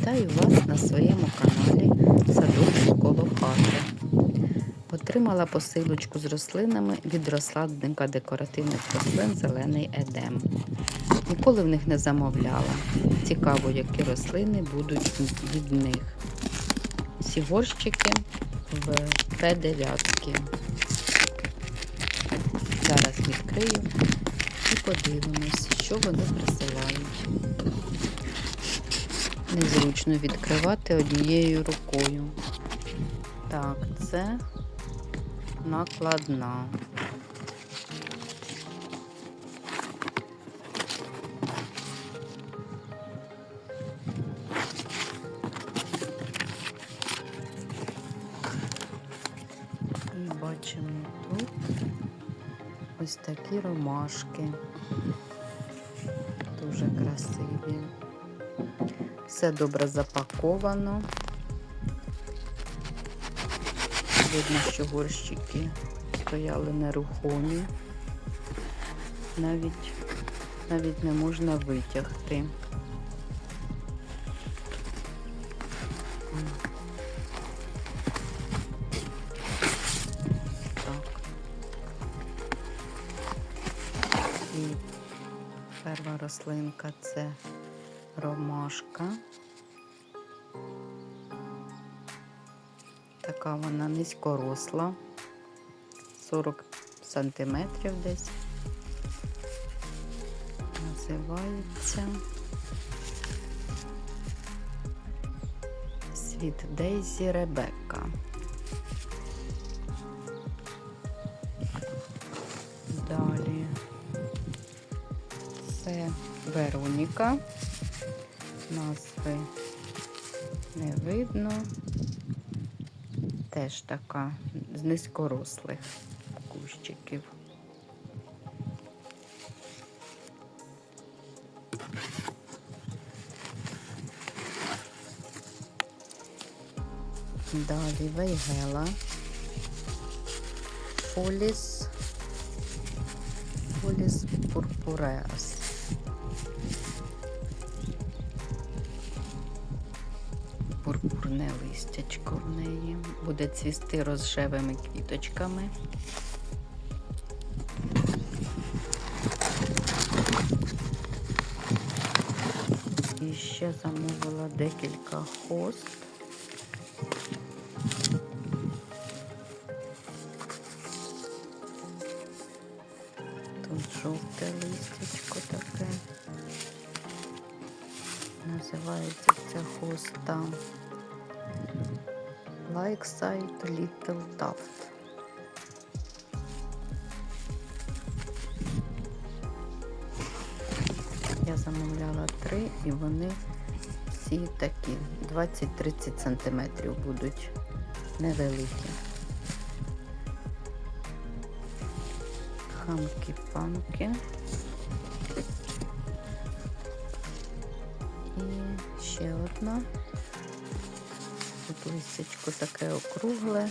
Вітаю вас на своєму каналі Садочок коло хати. Отримала посилочку з рослинами від розсадника декоративних рослин Зелений Едем. Ніколи в них не замовляла. Цікаво, які рослини будуть від них. Всі горщики в П9. Зараз відкрию і подивимось, що вони присилають. Незручно відкривати однією рукою. Так, це накладна. І бачимо тут ось такі ромашки. Дуже красиві. Все добре запаковано. Видно, що горщики стояли нерухомі. Навіть, навіть не можна витягти. Так. І перша рослинка це ромашка. Така вона низькоросла, 40 сантиметрів десь. Називається Світ Дейзі Ребекка. Далі це Вероніка. Назви не видно. Теж така з низькорослих кущиків. Далі вейгела, фоліс, фоліс пурпуреас. Пурпурне листячко в неї. Буде цвісти розжевими квіточками. І ще замовила декілька хост. Тут жовте листячко таке. Називається ця хоста Lakeside Little Tuft. Я замовляла три і вони всі такі 20-30 сантиметрів будуть невеликі. Хамки-памки. І ще одна. Тут листячко таке округле.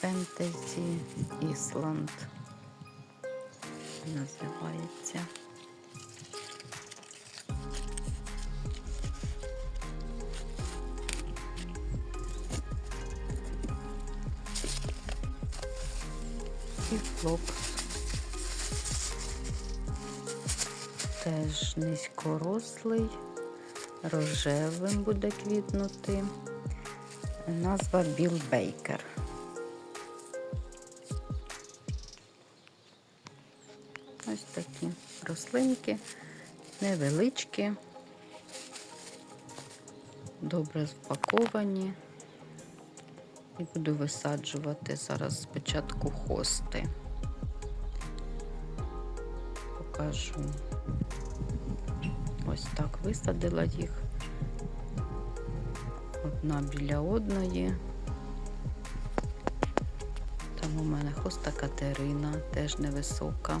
Фентезі Ісланд називається. І флокс. Теж низькорослий, рожевим буде квітнути. Назва Біл Бейкер. Ось такі рослинки, невеличкі, добре спаковані. І буду висаджувати зараз спочатку хости. Покажу. Ось так висадила їх. Одна біля одної. Там у мене хоста Катерина, теж невисока.